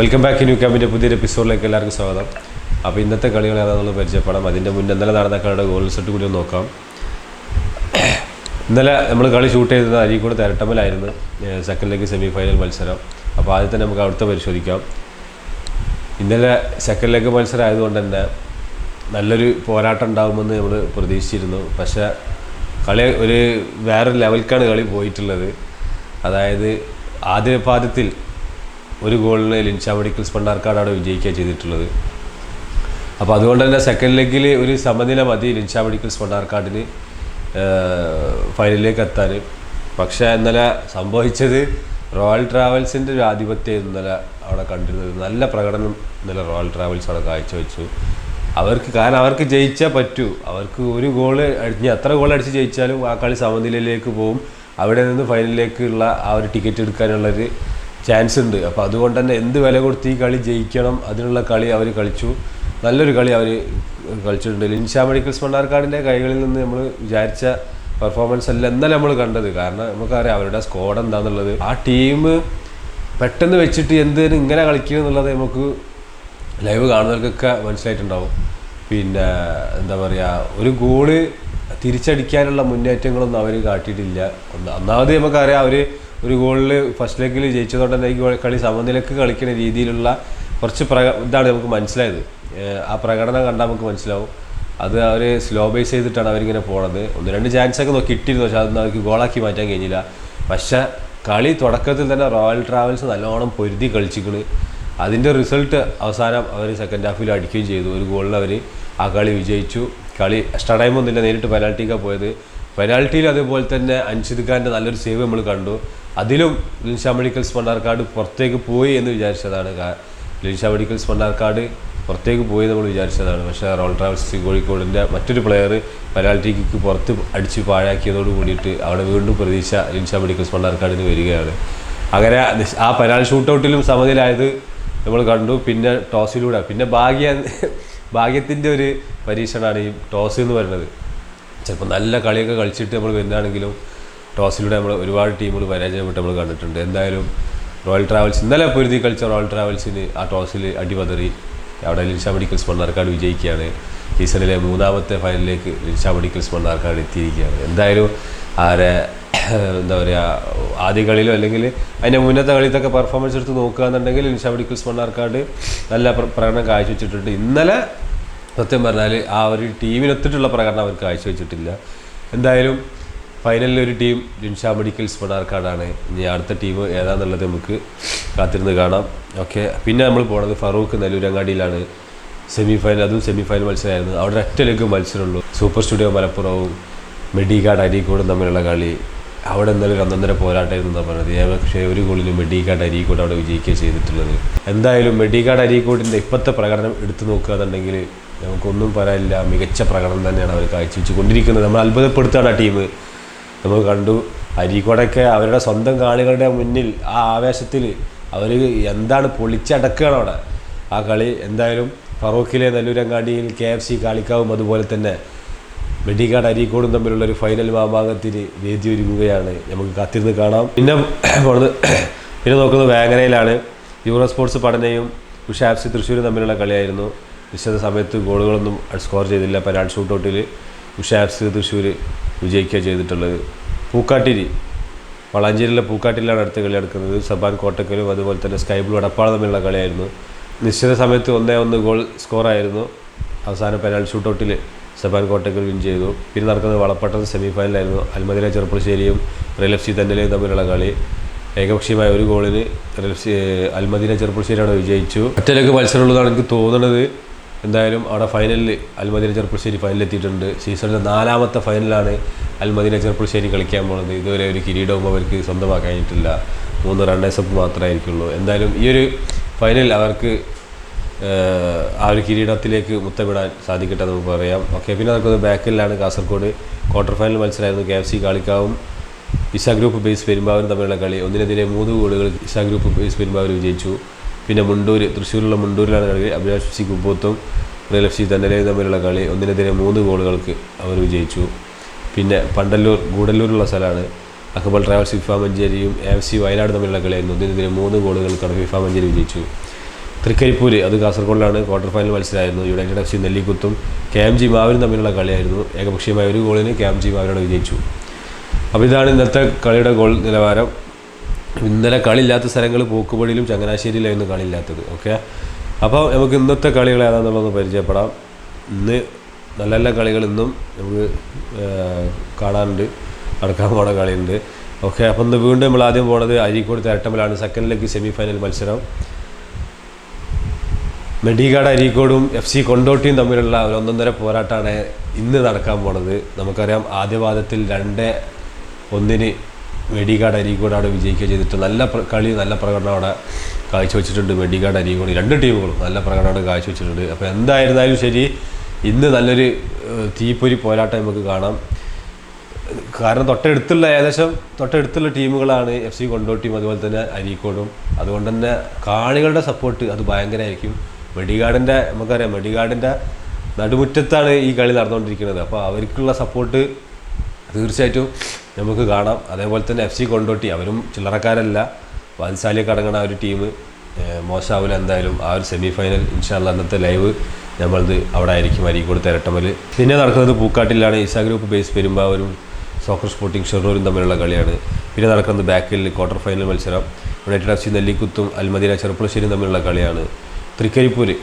Welcome back new ക്യാമ്പിന്റെ പുതിയൊരു എപ്പിസോഡിലേക്ക് എല്ലാവർക്കും സ്വാഗതം. അപ്പോൾ ഇന്നത്തെ കളികൾ ഏതാണെന്ന് പരിചയപ്പെടാം. അതിന്റെ മുന്നേ ഇന്നലെ നടന്ന കളിയുടെ ഗോൾ റിസൾട്ട് കൂടി ഒന്ന് നോക്കാം. ഇന്നലെ നമ്മൾ കളി ഷൂട്ട് ചെയ്തത് അരീക്കോട് തെരട്ടമ്മലായിരുന്നു സെക്കൻഡ് ലെഗ് സെമി ഫൈനൽ മത്സരം. അപ്പോൾ ആദ്യം തന്നെ നമുക്ക് അവിടുത്തെ പരിശോധിക്കാം. ഇന്നലെ സെക്കൻഡ് ലെഗ് മത്സരം ആയതുകൊണ്ട് തന്നെ നല്ലൊരു പോരാട്ടം ഉണ്ടാകുമെന്ന് നമ്മൾ പ്രതീക്ഷിച്ചിരുന്നു. പക്ഷേ കളി ഒരു വേറൊരു ലെവൽക്കാണ് കളി പോയിട്ടുള്ളത്. അതായത് ആദ്യ പാദത്തിൽ ഒരു ഗോളിന് ലിൻഷാ മെഡിക്കൽസ് അവിടെ വിജയിക്കുക ചെയ്തിട്ടുള്ളത്. അപ്പോൾ അതുകൊണ്ട് തന്നെ സെക്കൻഡ് ലെഗിൽ ഒരു സമനില മതി ലിൻഷാ മെഡിക്കൽ പണ്ടാർക്കാടിന് ഫൈനലിലേക്ക് എത്താൻ പക്ഷേ ഇന്നലെ സംഭവിച്ചത് റോയൽ ട്രാവൽസിന്റെ ഒരു ആധിപത്യം ഇന്നലെ അവിടെ കണ്ടിരുന്നത്. നല്ല പ്രകടനം ഇന്നലെ റോയൽ ട്രാവൽസ് അവിടെ കാഴ്ചവെച്ചു. അവർക്ക് കാരണം അവർക്ക് ജയിച്ചാൽ പറ്റൂ. അവർക്ക് ഒരു ഗോൾ അടിഞ്ഞ് എത്ര ഗോൾ അടിച്ച് ജയിച്ചാലും ആ കളി സമനിലയിലേക്ക് പോകും അവിടെ നിന്ന് ഫൈനലിലേക്കുള്ള ആ ഒരു ടിക്കറ്റ് എടുക്കാനുള്ളൊരു ചാൻസ് ഉണ്ട് അപ്പോൾ അതുകൊണ്ട് തന്നെ എന്ത് വില കൊടുത്ത് ഈ കളി ജയിക്കണം അതിനുള്ള കളി അവർ കളിച്ചു. നല്ലൊരു കളി അവർ കളിച്ചിട്ടുണ്ട്. ലിൻഷാ മെഡിക്കൽസ് മണ്ണാർക്കാടിന്റെ കൈകളിൽ നിന്ന് നമ്മൾ വിചാരിച്ച പെർഫോമൻസ് അല്ല എന്നല്ല നമ്മൾ കണ്ടത്. കാരണം നമുക്കറിയാം അവരുടെ സ്കോഡ് എന്താണെന്നുള്ളത് ആ ടീം പെട്ടെന്ന് വെച്ചിട്ട് എന്തിനും ഇങ്ങനെ കളിക്കുക എന്നുള്ളത് നമുക്ക് ലൈവ് കാണുന്നവർക്കൊക്കെ മനസ്സിലായിട്ടുണ്ടാവും. പിന്നെ എന്താ പറയുക ഒരു ഗോൾ തിരിച്ചടിക്കാനുള്ള മുന്നേറ്റങ്ങളൊന്നും അവർ കാട്ടിയിട്ടില്ല. ഒന്ന് ഒന്നാമത് നമുക്കറിയാം അവർ ഒരു ഗോളിൽ ഫസ്റ്റ് ലെഗിൽ ജയിച്ചതോടെ തന്നെ കളി സമനിലക്ക് കളിക്കുന്ന രീതിയിലുള്ള കുറച്ച് പ്രക ഇതാണ് നമുക്ക് മനസ്സിലായത്. ആ പ്രകടനം കണ്ടാൽ നമുക്ക് മനസ്സിലാവും. അത് അവർ സ്ലോ ബേസ് ചെയ്തിട്ടാണ് അവരിങ്ങനെ പോണത്. ഒന്ന് രണ്ട് ചാൻസ് ഒക്കെ നോക്കി ഇട്ടിരുന്നു പക്ഷേ അതൊന്നും അവർക്ക് ഗോളാക്കി മാറ്റാൻ കഴിഞ്ഞില്ല. പക്ഷെ കളി തുടക്കത്തിൽ തന്നെ റോയൽ ട്രാവൽസ് നല്ലോണം പൊരുതി കളിച്ചിക്കണ്. അതിന്റെ റിസൾട്ട് അവസാനം അവർ സെക്കൻഡ് ഹാഫിൽ അടിക്കുകയും ചെയ്തു. ഒരു ഗോളിൽ അവർ ആ കളി വിജയിച്ചു. കളി എക്സ്ട്രാ ടൈം ഒന്നുമില്ല നേരിട്ട് പെനാൽറ്റിക്കാണ് പോയത്. പെനാൽറ്റിയിൽ അതേപോലെ തന്നെ അൻഷിദ് നല്ലൊരു സേവ് നമ്മൾ കണ്ടു. അതിലും ലിൻഷാ മെഡിക്കൽസ് മണ്ണാർക്കാട് പുറത്തേക്ക് പോയി എന്ന് വിചാരിച്ചതാണ് ലിൻഷ മെഡിക്കൽസ് മണ്ണാർക്കാട് പുറത്തേക്ക് പോയി നമ്മൾ വിചാരിച്ചതാണ്. പക്ഷേ റോൾ ട്രാവൽസ് കോഴിക്കോടിന്റെ മറ്റൊരു പ്ലെയർ പെനാൽറ്റി കിക്ക് പുറത്ത് അടിച്ച് പാഴാക്കിയതോട് കൂടിയിട്ട് അവിടെ വീണ്ടും പ്രതീക്ഷ ലിൻഷാ മെഡിക്കൽസ് മണ്ണാർക്കാടിന് വരികയാണ്. അങ്ങനെ ആ പെനാൽ ഷൂട്ടൗട്ടിലും സമനിലായത് നമ്മൾ കണ്ടു. പിന്നെ ടോസിലൂടെ പിന്നെ ഭാഗ്യ ഭാഗ്യത്തിന്റെ ഒരു പരീക്ഷണമാണ് ഈ ടോസ് എന്ന് പറയുന്നത്. ചിലപ്പോൾ നല്ല കളിയൊക്കെ കളിച്ചിട്ട് നമ്മൾ വരുന്നതാണെങ്കിലും ടോസിലൂടെ നമ്മൾ ഒരുപാട് ടീമുകൾ പരാജയപ്പെട്ട് നമ്മൾ കണ്ടിട്ടുണ്ട്. എന്തായാലും റോയൽ ട്രാവൽസ് ഇന്നലെ പൊരുതി കളിച്ച റോയൽ ട്രാവൽസിന് ആ ടോസിൽ അടിപതറി. അവിടെ ലിൻഷ മെഡിക്കൽസ് മണ്ണാർക്കാട് വിജയിക്കുകയാണ്. സീസണിലെ മൂന്നാമത്തെ ഫൈനലിലേക്ക് ലിൻഷ മെഡിക്കൽസ് മണ്ണാർക്കാട് എത്തിയിരിക്കുകയാണ്. എന്തായാലും ആരെ എന്താ പറയുക ആദ്യ കളിയിലോ അല്ലെങ്കിൽ അതിന്റെ മുന്നത്തെ കളിയിലൊക്കെ പെർഫോമൻസ് എടുത്ത് നോക്കുകയെന്നുണ്ടെങ്കിൽ ലിൻഷ മെഡിക്കൽസ് മണ്ണാർക്കാട് നല്ല പ്ര- പ്രകടനം കാഴ്ചവെച്ചിട്ടുണ്ട്. ഇന്നലെ സത്യം പറഞ്ഞാൽ ആ ഒരു ടീമിനൊത്തിട്ടുള്ള പ്രകടനം അവർക്ക് കാഴ്ചവെച്ചിട്ടില്ല. എന്തായാലും ഫൈനലിൽ ഒരു ടീം ജിൻഷാ മെഡിക്കൽസ് പടാർക്കാടാണ് ഇനി അടുത്ത ടീം ഏതാണെന്നുള്ളത് നമുക്ക് കാത്തിരുന്ന് കാണാം. ഓക്കെ പിന്നെ നമ്മൾ പോണത് ഫറൂഖ് നെല്ലൂരങ്ങാടിയിലാണ്. സെമി ഫൈനൽ അതും സെമി ഫൈനൽ മത്സരമായിരുന്നു. അവിടെ ഒറ്റ ലഗ് മത്സരമുള്ളൂ. സൂപ്പർ സ്റ്റുഡിയോ മലപ്പുറവും മെഡിക്കാട് അരീക്കോടും തമ്മിലുള്ള കളി. അവിടെ ഇന്നലെ ഒരു ഒന്നൊന്നര പോരാട്ടമായിരുന്നു എന്നാണ് പറഞ്ഞത്. പക്ഷേ ഒരു ഗോളിന് മെഡിക്കാട് അരീക്കോട് അവിടെ വിജയിക്കുക ചെയ്തിട്ടുള്ളത്. എന്തായാലും മെഡിക്കാട് അരീക്കോടിന്റെ ഇപ്പോഴത്തെ പ്രകടനം എടുത്തു നോക്കുകയാണെന്നുണ്ടെങ്കിൽ നമുക്കൊന്നും പറയാനില്ല. മികച്ച പ്രകടനം തന്നെയാണ് അവർ കാഴ്ചവെച്ച് കൊണ്ടിരിക്കുന്നത് നമ്മൾ അത്ഭുതപ്പെടുത്തുകയാണ് ആ ടീം. നമ്മൾ കണ്ടു. അരീക്കോടൊക്കെ അവരുടെ സ്വന്തം കാണികളുടെ മുന്നിൽ ആ ആവേശത്തിൽ അവർ എന്താണ് പൊളിച്ചടക്കുകയാണ് അവിടെ. ആ കളി എന്തായാലും ഫറൂഖിലെ നെല്ലൂരങ്ങാടിയിൽ കെ എഫ് സി കാളിക്കാവും അതുപോലെ തന്നെ വെടിക്കാട് അരീക്കോടും തമ്മിലുള്ള ഒരു ഫൈനൽ മാമാങ്കത്തിന് വേദി ഒരുങ്ങുകയാണ്. നമുക്ക് കാത്തിരുന്ന് കാണാം. പിന്നെ പിന്നെ നോക്കുന്നത് വേങ്ങരയിലാണ്. യൂറോ സ്പോർട്സ് പഠനയും ഉഷാപ്സി തൃശ്ശൂരും തമ്മിലുള്ള കളിയായിരുന്നു. നിശ്ചിത സമയത്ത് ഗോളുകളൊന്നും സ്കോർ ചെയ്തില്ല. പെനാൾ ഷൂട്ടൗട്ടിൽ സി തൃശ്ശൂർ വിജയിക്കുക ചെയ്തിട്ടുള്ളത്. പൂക്കാട്ടിരി. വളാഞ്ചേരിയിലെ പൂക്കാട്ടിലാണ് അടുത്ത കളി നടക്കുന്നത്. സബാൻ കോട്ടക്കലും അതുപോലെ തന്നെ സ്കൈ ബ്ലൂ അടപ്പാളം തമ്മിലുള്ള കളിയായിരുന്നു. നിശ്ചിത സമയത്ത് ഒന്നേ ഒന്ന് ഗോൾ സ്കോറായിരുന്നു അവസാന പെനാൾ ഷൂട്ടൗട്ടിൽ സബാൻ കോട്ടക്കൽ വിൻ ചെയ്തു. പിന്നെ നടക്കുന്നത് വളപ്പട്ടം സെമി ഫൈനലായിരുന്നു അൽമദിന ചെറുപ്പുളശ്ശേരിയും റയൽ എഫ് സി തന്നലയും തമ്മിലുള്ള കളി. ഏകപക്ഷീയമായ ഒരു ഗോളിന് Real F C Almadina Cherpulassery അവിടെ വിജയിച്ചു. ഒറ്റലേക്ക് മത്സരമുള്ളതാണ് എനിക്ക് തോന്നുന്നത് എന്തായാലും അവിടെ ഫൈനലിൽ അൽമദീന ചെറുപ്പുളശ്ശേരി ഫൈനലിൽ എത്തിയിട്ടുണ്ട്. സീസണിലെ നാലാമത്തെ ഫൈനലാണ് അൽമദീന ചെറുപ്പുളശ്ശേരി കളിക്കാൻ പോകുന്നത് ഇതുവരെ ഒരു കിരീടവും അവർക്ക് സ്വന്തമാക്കാൻ കഴിഞ്ഞിട്ടില്ല മൂന്ന് റണ്ണേഴ്സപ്പ് മാത്രമായിരിക്കുള്ളൂ. എന്തായാലും ഈ ഒരു ഫൈനൽ അവർക്ക് ആ ഒരു കിരീടത്തിലേക്ക് മുത്തമിടാൻ സാധിക്കട്ടെ നമുക്ക് പറയാം. ഓക്കെ പിന്നെ നമുക്കത് ബാക്കിലാണ് കാസർഗോഡ്. ക്വാർട്ടർ ഫൈനൽ മത്സരമായിരുന്നു. കെ എഫ് സി കാളിക്കാവും ഇസ ഗ്രൂപ്പ് ബേസ് പെരുമ്പാവൂരും തമ്മിലുള്ള കളി. ഒന്നിനെതിരെ മൂന്ന് ഗോളുകൾ ഇസ ഗ്രൂപ്പ് ബേസ് പെരുമ്പാവൂർ വിജയിച്ചു. പിന്നെ മുണ്ടൂർ തൃശ്ശൂരിലുള്ള മുണ്ടൂരിലാണ് കളി. അഭിലാഷ് സി കുമ്പോത്തും റിയൽ എഫ് സി തന്നലയും തമ്മിലുള്ള കളി. ഒന്നിനെതിരെ മൂന്ന് ഗോളുകൾക്ക് അവർ വിജയിച്ചു. പിന്നെ പണ്ടല്ലൂർ ഗൂഡല്ലൂരുള്ള സ്ഥലമാണ്. അക്ബൽ ട്രാവൽസ് ഫിഫ മഞ്ചേരിയും എഫ് സി വയനാട് തമ്മിലുള്ള കളിയായിരുന്നു. ഒന്നിനെതിരെ മൂന്ന് ഗോളുകൾക്കാണ് ഫിഫ മഞ്ചേരി വിജയിച്ചു. തൃക്കരിപ്പൂര് അത് കാസർഗോഡിലാണ് ക്വാർട്ടർ ഫൈനൽ മത്സരമായിരുന്നു. യുണൈറ്റഡ് എഫ് സി നെല്ലിക്കുത്തും കെ എം ജി മാവിനും തമ്മിലുള്ള കളിയായിരുന്നു. ഏകപക്ഷീയമായ ഒരു ഗോളിന് കെ എം ജി മാവിനോട് വിജയിച്ചു. അപ്പോൾ ഇതാണ് ഇന്നത്തെ കളിയുടെ ഗോൾ നിലവാരം. ഇന്നലെ കളിയില്ലാത്ത സ്ഥലങ്ങൾ പോക്കുപടിയിലും ചങ്ങനാശ്ശേരിയിലായിരുന്നു കളിയില്ലാത്തത് ഓക്കെ അപ്പോൾ നമുക്ക് ഇന്നത്തെ കളികൾ ഏതാണെന്നുള്ളതൊന്ന് പരിചയപ്പെടാം. ഇന്ന് നല്ല നല്ല കളികൾ ഇന്നും നമുക്ക് കാണാനുണ്ട്. നടക്കാൻ പോണ കളിയുണ്ട് ഓക്കെ അപ്പം ഇന്ന് വീണ്ടും നമ്മൾ ആദ്യം പോണത് അരീക്കോട് തേട്ടമ്പലാണ് സെക്കൻഡ് ലെഗ് സെമി ഫൈനൽ മത്സരം. മെഡിഗാഡ് അരീക്കോടും എഫ് സി കൊണ്ടോട്ടിയും തമ്മിലുള്ള ഒരു ഒന്നൊന്നര പോരാട്ടമാണ് ഇന്ന് നടക്കാൻ പോണത്. നമുക്കറിയാം ആദ്യവാദത്തിൽ രണ്ട് ഒന്നിന് മെഡിഗാഡ് അരീക്കോടാണ് വിജയിക്കുക ചെയ്തിട്ടുള്ള നല്ല കളി നല്ല പ്രകടനം അവിടെ കാഴ്ചവെച്ചിട്ടുണ്ട്. വെടികാട് അരീക്കോട് രണ്ട് ടീമുകളും നല്ല പ്രകടനമാണ് കാഴ്ചവെച്ചിട്ടുണ്ട്. അപ്പോൾ എന്തായിരുന്നാലും ശരി ഇന്ന് നല്ലൊരു തീപ്പൊരി പോരാട്ടം നമുക്ക് കാണാം. കാരണം തൊട്ടടുത്തുള്ള ഏകദേശം തൊട്ടടുത്തുള്ള ടീമുകളാണ് എഫ് സി കൊണ്ടോട്ടിയും അതുപോലെ തന്നെ അരീക്കോടും. അതുകൊണ്ട് തന്നെ കാണികളുടെ സപ്പോർട്ട് അത് ഭയങ്കരമായിരിക്കും. വെടികാടിന്റെ നമുക്കറിയാം വെടികാടിന്റെ നടുമുറ്റത്താണ് ഈ കളി നടന്നുകൊണ്ടിരിക്കുന്നത്. അപ്പോൾ അവർക്കുള്ള സപ്പോർട്ട് തീർച്ചയായിട്ടും നമുക്ക് കാണാം. അതേപോലെ തന്നെ എഫ് സി കൊണ്ടോട്ടി അവരും ചില്ലറക്കാരല്ല. വാത്സാലിയൊക്കെ അടങ്ങണ ആ ഒരു ടീം മോശമാവില്ല എന്തായാലും ആ ഒരു സെമി ഫൈനൽ ഇൻഷാല്ല അന്നത്തെ ലൈവ് നമ്മളത് അവിടെ ആയിരിക്കും. അരീക്കോട് തിരട്ടമൽ പിന്നെ നടക്കുന്നത് പൂക്കാട്ടിലാണ്. ഈസാ ഗ്രൂപ്പ് ബേസ് പെരുമ്പാവൂരും സോക്കർ സ്പോർട്ടിംഗ് ഷെറൂരും തമ്മിലുള്ള കളിയാണ്. പിന്നെ നടക്കുന്നത് ബാക്കിൽ ക്വാർട്ടർ ഫൈനൽ മത്സരം. യുണൈറ്റഡ് എഫ് സി നെല്ലിക്കുത്തും അൽമദീന ചെറുപ്പുളശ്ശേരിയും തമ്മിലുള്ള കളിയാണ്. തൃക്കരിപ്പൂര്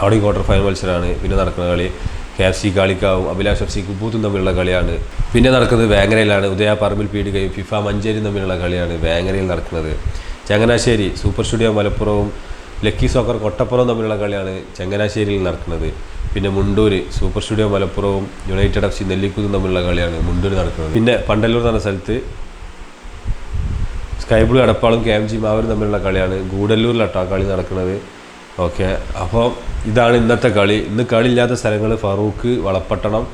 അവിടെയും ക്വാർട്ടർ ഫൈനൽ മത്സരമാണ്. പിന്നെ നടക്കുന്ന കളി. കെ എഫ് സി കാളിക്കാവും അഭിലാഷ് എഫ് സി കുബൂത്തും തമ്മിലുള്ള കളിയാണ്. പിന്നെ നടക്കുന്നത് വേങ്ങരയിലാണ്. ഉദയ പറമ്പിൽ പീടികയും ഫിഫ മഞ്ചേരി തമ്മിലുള്ള കളിയാണ് വേങ്ങരയിൽ നടക്കുന്നത്. ചങ്ങനാശ്ശേരി സൂപ്പർ സ്റ്റുഡിയോ മലപ്പുറവും ലക്കി സോക്കർ കൊട്ടപ്പുറവും തമ്മിലുള്ള കളിയാണ് ചങ്ങനാശ്ശേരിയിൽ നടക്കുന്നത്. പിന്നെ മുണ്ടൂര് സൂപ്പർ സ്റ്റുഡിയോ മലപ്പുറവും യുണൈറ്റഡ് എഫ് സി നെല്ലിക്കുത്തും തമ്മിലുള്ള കളിയാണ് മുണ്ടൂര് നടക്കുന്നത്. പിന്നെ പണ്ടല്ലൂർ എന്ന സ്ഥലത്ത് സ്കൈ ബ്ലൂ എടപ്പാളും കെ എം ജി മാവരും തമ്മിലുള്ള കളിയാണ്. ഗൂഡല്ലൂരിലാട്ടോ കളി നടക്കുന്നത്. ഓക്കെ. അപ്പോൾ ഇതാണ് ഇന്നത്തെ കളി. ഇന്ന് കളിയില്ലാത്ത സ്ഥലങ്ങൾ ഫറൂഖ് വളപ്പട്ടണം.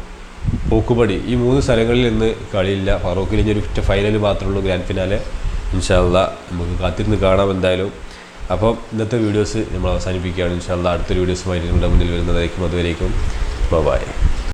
പോക്കുപടി. ഈ മൂന്ന് സ്ഥലങ്ങളിൽ ഇന്ന് കളിയില്ല. ഫറൂഖിൽ ഇനി ഒരു ഫൈനൽ മാത്രമേ ഉള്ളൂ ഗ്രാൻഡ് ഫിനാലെ ഇൻഷാല്ല നമുക്ക് കാത്തിരുന്ന് കാണാം എന്തായാലും. അപ്പം ഇന്നത്തെ വീഡിയോസ് നമ്മൾ അവസാനിപ്പിക്കുകയാണ്. ഇൻഷാല്ല അടുത്തൊരു വീഡിയോസുമായി നിങ്ങളുടെ മുന്നിൽ വരുന്നതായിരിക്കും. അതുവരേക്കും. ബൈ